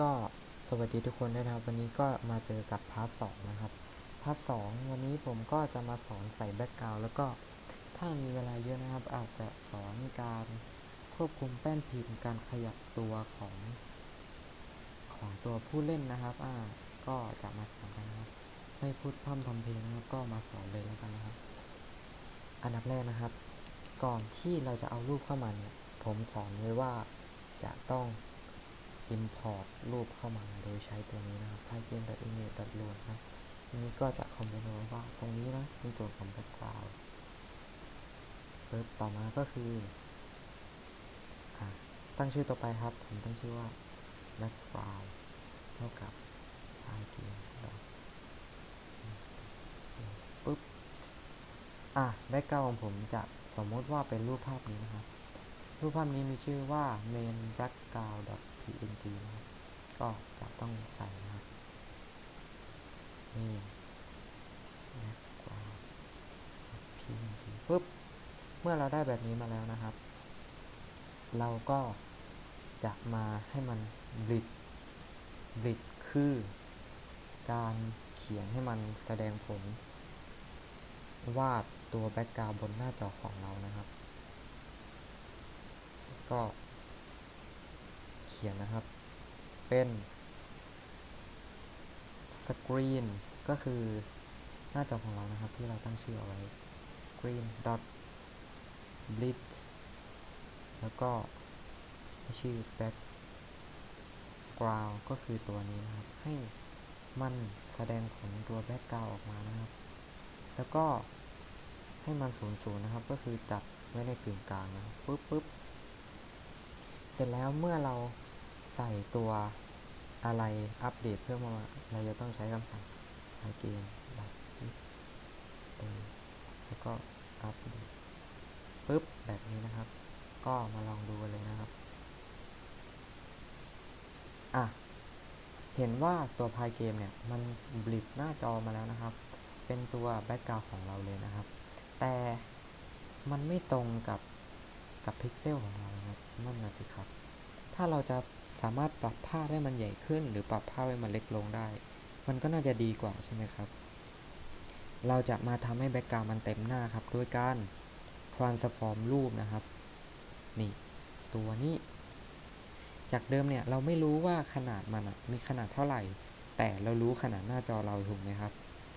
ก็สวัสดีทุกคนด้วยนะครับ วันนี้ก็มาเจอกับพาร์ทสองนะครับ พาร์ทสองวันนี้ผมก็จะมาสอนใส่แบ็กกราวแล้วก็ถ้ามีเวลาเยอะนะครับ อาจจะสอนการควบคุมแป้นพิมพ์การขยับตัวของ ของตัวผู้เล่นนะครับอ่าก็จะมาสอนกันนะครับไม่พูดพร่ำทำเพลงนะครับก็มาสอนเลยแล้วกันนะครับ อันดับแรกนะครับ ก่อนที่เราจะเอารูปเข้ามาเนี่ยผมสอนไว้ว่าจะต้อง import รูปเข้ามาโดยใช้ตัวนี้นะครับ python.image.load นะทีนี้ก็จะคอมเมนต์ไว้ว่าตรงนี้นะเป็นส่วนของ background ปึ๊บต่อมาก็คืออตั้งชื่อต่อไปครับ ผมตั้งชื่อว่า background เท่ากับ python ปึ๊บ อะ background ของผมจะสมมติว่าเป็นรูปภาพนี้นะครับ รูปภาพนี้มีชื่อว่า main background png นะครับ ก็จะต้องใส่นะครับ นี่ background png ปุ๊บ เมื่อเราได้แบบนี้มาแล้วนะครับ เราก็จะมาให้มัน blit blit คือการเขียนให้มันแสดงผล วาดตัวแบ็กกราวบนหน้าจอของเรานะครับ ก็ ขียนนะครับ เป็นสกรีนก็คือหน้าจอของเรานะครับ ที่เราตั้งชื่อเอาไว้ green dot blit แล้วก็ชื่อ background ก็คือตัวนี้นะครับ ให้มันแสดงผลตัว background ออกมานะครับ แล้วก็ให้มันศูนย์ศูนย์นะครับ ก็คือจับไว้ในกึ่งกลางนะปุ๊บปุ๊บเสร็จแล้วเมื่อเรา ใส่ตัวอะไรอัปเดตเพิ่มมา เราจะต้องใช้คำสั่ง again แล้วก็อัปเดตปุ๊บแบบนี้นะครับ ก็มาลองดูเลยนะครับอะเห็นว่าตัวพายเกมเนี่ย มันบลิดหน้าจอมาแล้วนะครับ เป็นตัวแบ็กกราวของเราเลยนะครับ แต่มันไม่ตรงกับกับพิกเซลของเราครับนั่นนะสิครับ ถ้าเราจะ สามารถปรับภาพให้มันใหญ่ขึ้น หรือปรับภาพให้มันเล็กลงได้ มันก็น่าจะดีกว่าใช่ไหมครับ เราจะมาทำให้แบ็กกราวมันเต็มหน้าครับด้วยการ transform รูปนะครับ นี่ ตัวนี้ จากเดิมเนี่ยเราไม่รู้ว่าขนาดมันมีขนาดเท่าไหร่ แต่เรารู้ขนาดหน้าจอเราถูกไหมครับ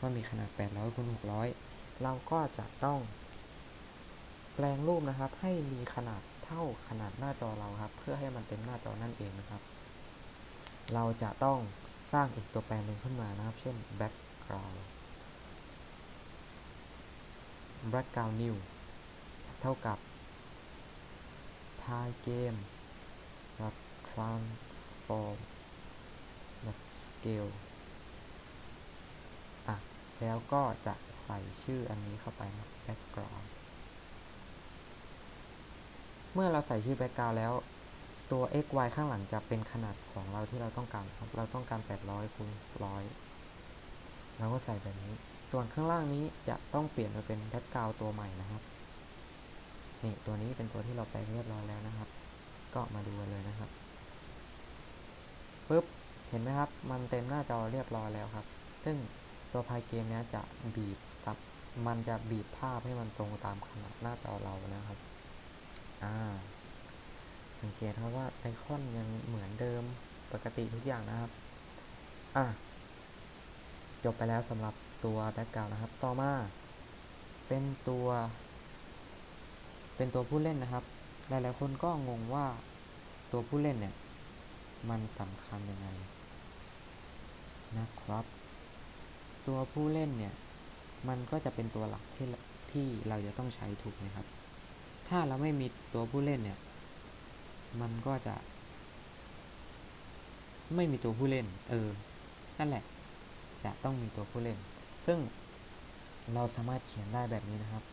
ว่ามีขนาด 800คูณ600 เราก็จะต้องแปลงรูปนะครับให้มีขนาด เท่าขนาดหน้าจอเราครับ เพื่อให้มันเต็มหน้าจอนั่นเองนะครับ เราจะต้องสร้างอีกตัวแปลงหนึ่งขึ้นมานะครับ เช่น background background new เท่ากับ pygame transform scale อะ แล้วก็จะใส่ชื่ออันนี้เข้าไปนะ background เมื่อเราใส่ชื่อ background แล้วตัว x y ข้างหลังจะเป็นขนาดของเราที่เราต้องการครับ เราต้องการ 800คูณ100 เราก็ใส่แบบนี้ ส่วนข้างล่างนี้จะต้องเปลี่ยนมาเป็น background ตัวใหม่นะครับ นี่ตัวนี้เป็นตัวที่เราแปลงเรียบร้อยแล้วนะครับ ก็มาดูกันเลยนะครับปึ๊บ เห็นไหมครับ มันเต็มหน้าจอเรียบร้อยแล้วครับ ซึ่งตัวพายเกมนี้จะบีบซับ มันจะบีบภาพให้มันตรงตามขนาดหน้าจอเรานะครับ อ่า สังเกตครับว่าไอคอนยังเหมือนเดิมปกติทุกอย่างนะครับ อะ จบไปแล้วสำหรับตัวแบ็กกราวนะครับ ต่อมาเป็นตัว เป็นตัวผู้เล่นนะครับ หลายๆคนก็งงว่าตัวผู้เล่นเนี่ย มันสำคัญยังไงนะครับ ตัวผู้เล่นเนี่ย มันก็จะเป็นตัวหลักที่ที่เราจะต้องใช้ถูกไหมครับ ถ้าเราไม่มีตัวผู้เล่นเนี่ย มันก็จะ ไม่มีตัวผู้เล่น เออ นั่นแหละ จะต้องมีตัวผู้เล่น ซึ่งเราสามารถเขียนได้แบบนี้นะครับ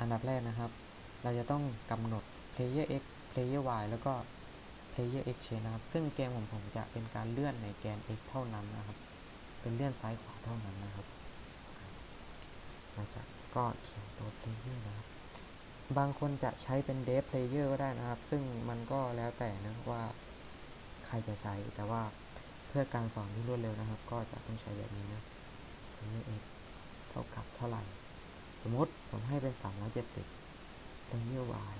อันดับแรกนะครับ เราจะต้องกำหนด player x player y แล้วก็ player x change นะครับ ซึ่งเกมของผมจะเป็นการเลื่อนในแกน x เท่านั้นนะครับ เป็นเลื่อนซ้ายขวาเท่านั้นนะครับเราจะก็เขียนตัว player นะครับ บางคนจะใช้เป็น dev player ก็ได้นะครับ ซึ่งมันก็แล้วแต่นะว่าใครจะใช้ แต่ว่าเพื่อการสอนที่รวดเร็วนะครับ ก็จะต้องใช้แบบนี้นะ player x เท่ากับเท่าไหร่ สมมติผมให้เป็น 370 player y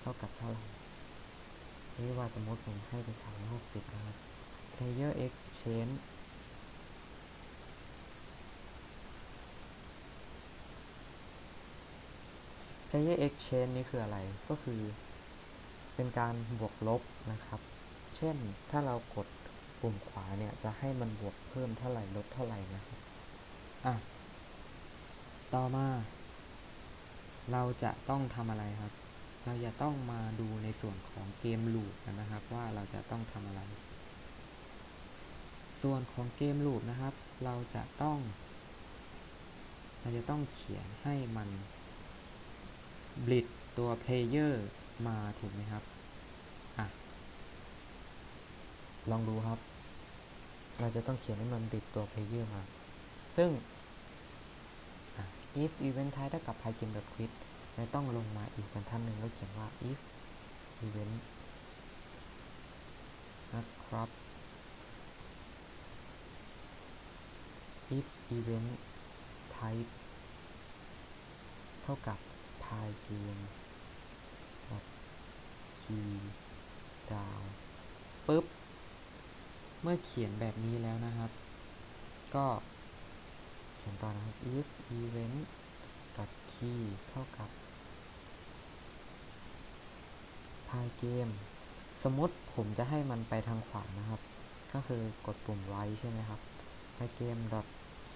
เท่ากับเท่าไหร่ player y สมมติผมให้เป็น360นะครับ player x change player exchange นี่คืออะไรก็คือ เป็นการบวกลบนะครับ เช่นถ้าเรากดปุ่มขวาเนี่ยจะให้มันบวกเพิ่มเท่าไหร่ลดเท่าไหร่นะครับอะต่อมา เราจะต้องทำอะไรครับ เราจะต้องมาดูในส่วนของเกมลูปกันนะครับ ว่าเราจะต้องทำอะไร ส่วนของเกมลูปนะครับ เราจะต้อง เราจะต้องเขียนให้มัน บลิดตัว player มาถูกไหมครับ อะ ลองดูครับ เราจะต้องเขียนให้มันบลิดตัว player มา ซึ่ง if event type เท่ากับ pygame.quit เราต้องลงมาอีกบรรทัดหนึ่งแล้วเขียนว่า if event นะครับ if event type เท่ากับ pygame key down ปุ๊บ เมื่อเขียนแบบนี้แล้วนะครับ ก็เขียนต่อนะครับ if event key เท่ากับ pygame สมมติผมจะให้มันไปทางขวานะครับ ก็คือกดปุ่ม right ใช่ไหมครับ pygame k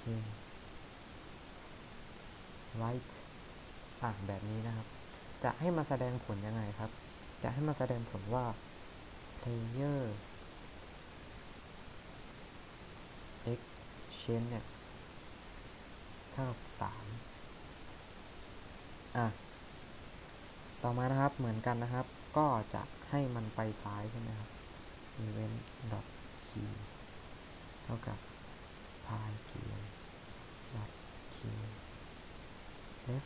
k right อะแบบนี้นะครับ จะให้มันแสดงผลยังไงครับ จะให้มันแสดงผลว่า player x change เนี่ยเท่ากับ3อะ ต่อมานะครับเหมือนกันนะครับ ก็จะให้มันไปซ้ายใช่ไหมครับ event key เท่ากับ pygame k f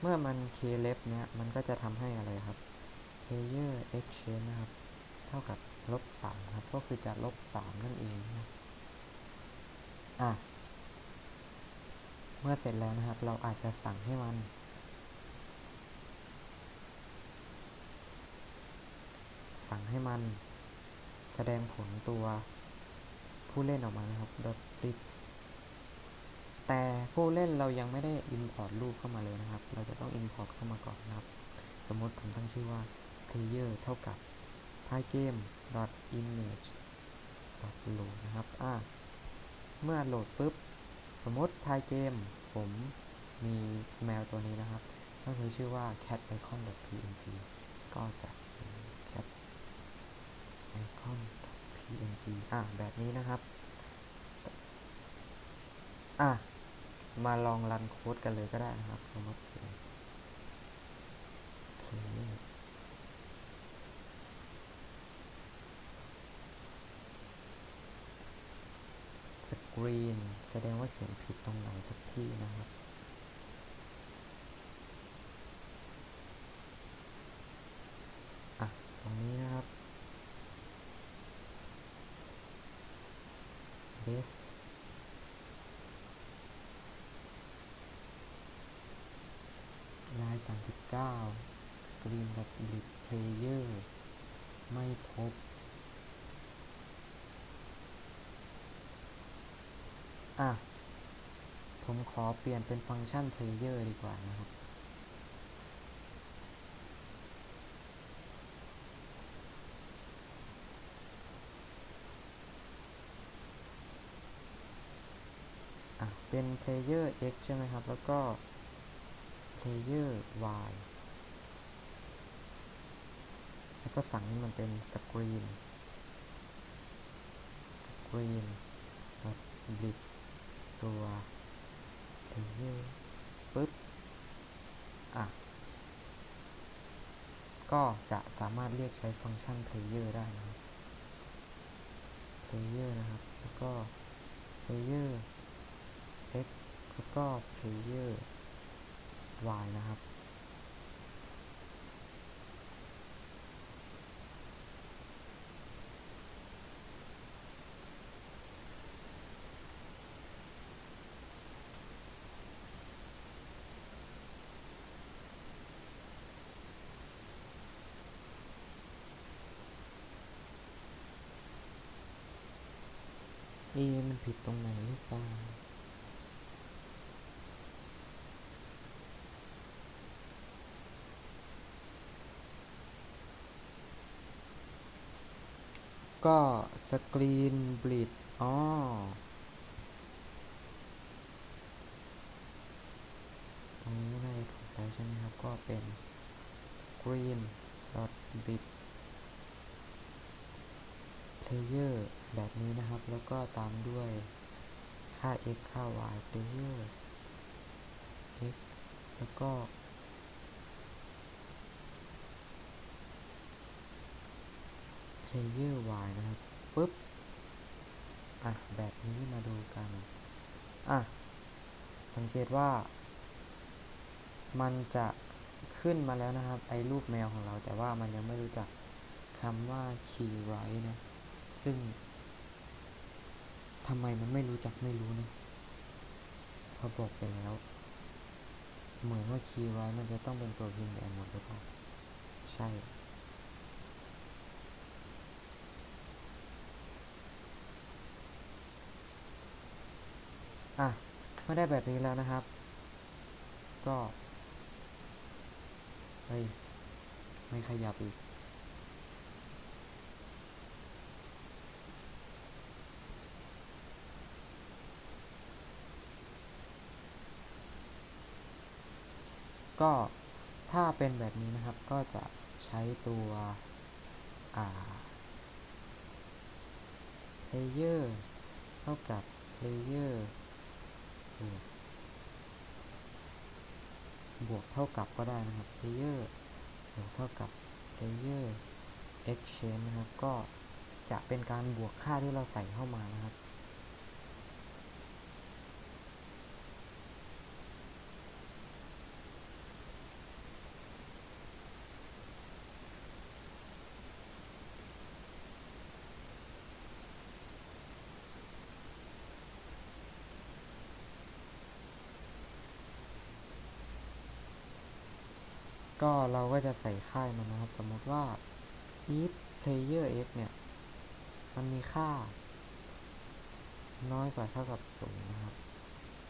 เมื่อมัน k left เนี่ยมันก็จะทำให้อะไรครับ player exchange นะครับ เท่ากับลบ3ครับ ก็คือจะลบ3นั่นเองนะอะ เมื่อเสร็จแล้วนะครับ เราอาจจะสั่งให้มัน สั่งให้มันแสดงผลตัวผู้เล่นออกมานะครับ dot print แต่ผู้เล่นเรายังไม่ได้ import รูปเข้ามาเลยนะครับ เราจะต้อง import เข้ามาก่อนนะครับ สมมติผมตั้งชื่อว่า player เท่ากับ pygame image load นะครับ อ่า เมื่อโหลดปุ๊บ สมมติ pygame ผมมีแมวตัวนี้นะครับ ก็คือชื่อว่า cat icon png ก็จะเขียน cat icon png อ่าแบบนี้นะครับ อะ มาลองรันโค้ดกันเลยก็ได้นะครับเรามาเขียน player screen แสดงว่าเขียนผิดตรงไหนสักที่นะครับอะตรงนี้นะครับ base ลาย 39 Green กับ Blit Player ไม่พบ อะ ผมขอเปลี่ยนเป็นฟังก์ชัน Player ดีกว่านะครับอะเป็น Player X ใช่ไหมครับ แล้วก็ player y แล้วก็สั่งให้มันเป็น screen screen blit ตัว player ปึ๊บ อะ ก็จะสามารถเรียกใช้ฟังก์ชัน player ได้นะครับ player นะครับ แล้วก็ player x แล้วก็ player y นะครับ a มันผิดตรงไหนหรือเปล่า ก็สกรีนบลิดอ๋อตรงนี้น่าจะถูกแล้วใช่ไหมครับ ก็เป็น screen dot bit player แบบนี้นะครับ แล้วก็ตามด้วยค่า x ค่า y player x แล้วก็ player y นะครับปุ๊บอะแบบนี้มาดูกันอะสังเกตว่า มันจะขึ้นมาแล้วนะครับ ไอ้รูปแมวของเราแต่ว่ามันยังไม่รู้จักคำว่า key right นะ ซึ่งทำไมมันไม่รู้จักไม่รู้นะพอบอกไปแล้ว เหมือนว่า key right มันจะต้องเป็นตัวพิมพ์แดงหมดหรือเปล่าใช่ อะเมื่อได้แบบนี้แล้วนะครับ ก็เฮ้ยไม่ขยับอีกก็ถ้าเป็นแบบนี้นะครับก็จะใช้ตัวอ่า layer เท่ากับ layer บวกเท่ากับก็ได้นะครับ layer บวกเท่ากับ layer exchange นะครับ ก็จะเป็นการบวกค่าที่เราใส่เข้ามานะครับ ก็เราก็จะใส่ค่ายมันนะครับ สมมติว่า if player x เนี่ย มันมีค่า น้อยกว่าเท่ากับศูนย์นะครับ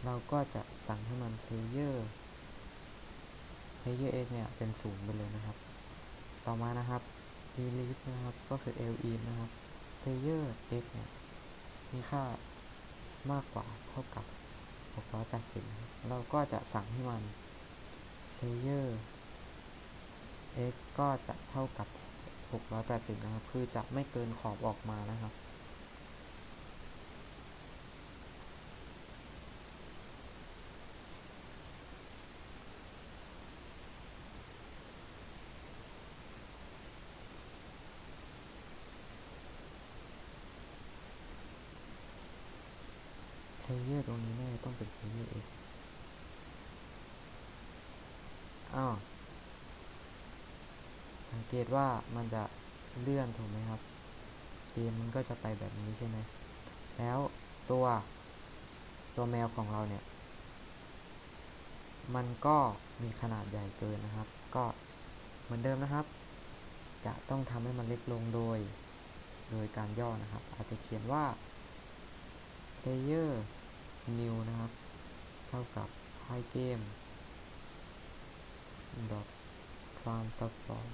เราก็จะสั่งให้มัน player player x เนี่ย เป็นศูนย์ไปเลยนะครับ ต่อมานะครับ delete นะครับ ก็คือ le นะครับ player x เนี่ย มีค่ามากกว่าเท่ากับ 680 เราก็จะสั่งให้มัน player x ก็จะเท่ากับ 680 นะครับ คือจะไม่เกินขอบออกมานะครับ player ตรงนี้แน่าจะต้องเป็น player x อ้าว สัง เกตว่ามันจะเลื่อนถูกไหมครับ เกมมันก็จะไปแบบนี้ใช่ไหม แล้วตัวตัวแมวของเราเนี่ย มันก็มีขนาดใหญ่เกินนะครับ ก็เหมือนเดิมนะครับ จะต้องทำให้มันเล็กลงโดย โดยการย่อนะครับ อาจจะเขียนว่า player new นะครับ เท่ากับ high game dot transform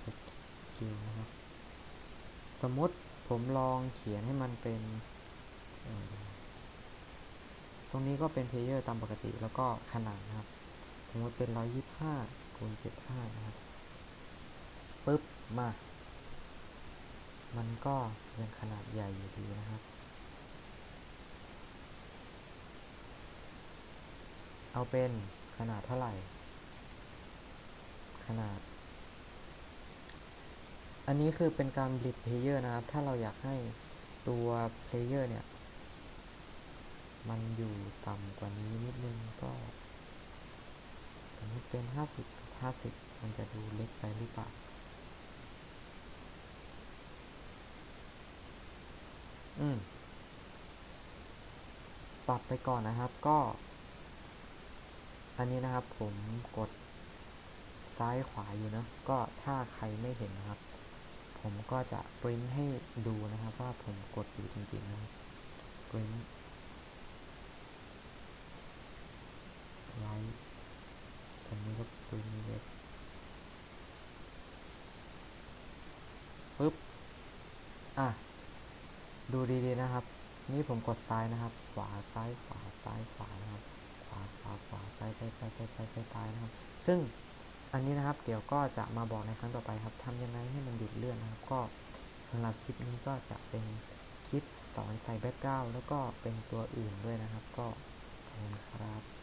skill นะครับ สมมติผมลองเขียนให้มันเป็น ตรงนี้ก็เป็น player ตามปกติแล้วก็ขนาดนะครับ สมมติเป็น 125คูณ75นะครับปึ๊บ มา มันก็ยังขนาดใหญ่อยู่ดีนะครับเอาเป็นขนาดเท่าไหร่ ขนาด อันนี้คือเป็นการบลิดเพลเยอร์นะครับ ถ้าเราอยากให้ตัวเพลเยอร์เนี่ย มันอยู่ต่ำกว่านี้นิดนึงก็สมมติเป็น 50กับ50 มันจะดูเล็กไปหรือเปล่าอืมปรับไปก่อนนะครับก็ อันนี้นะครับผมกดซ้ายขวาอยู่นะ ก็ถ้าใครไม่เห็นนะครับ ผมก็จะปริ้นให้ดูนะครับว่าผมกดอยู่จริงๆนะครับ print right จากนี้ก็ print left ปึ๊บ อะ ดูดีๆนะครับ นี่ผมกดซ้ายนะครับ ขวาซ้ายขวาซ้ายขวานะครับ ขวาขวาขวาซ้ายซ้ายซ้ายซ้ายซ้ายซ้ายนะครับ ซึ่ง อันนี้นะครับเดี๋ยวก็จะมาบอกในครั้งต่อไปครับทำยังไงให้มันหยุดเลื่อนนะครับ ก็สำหรับคลิปนี้ก็จะเป็นคลิปสอนใส่แบ็กกราวแล้วก็เป็นตัวอื่นด้วยนะครับ ก็ขอบคุณครับ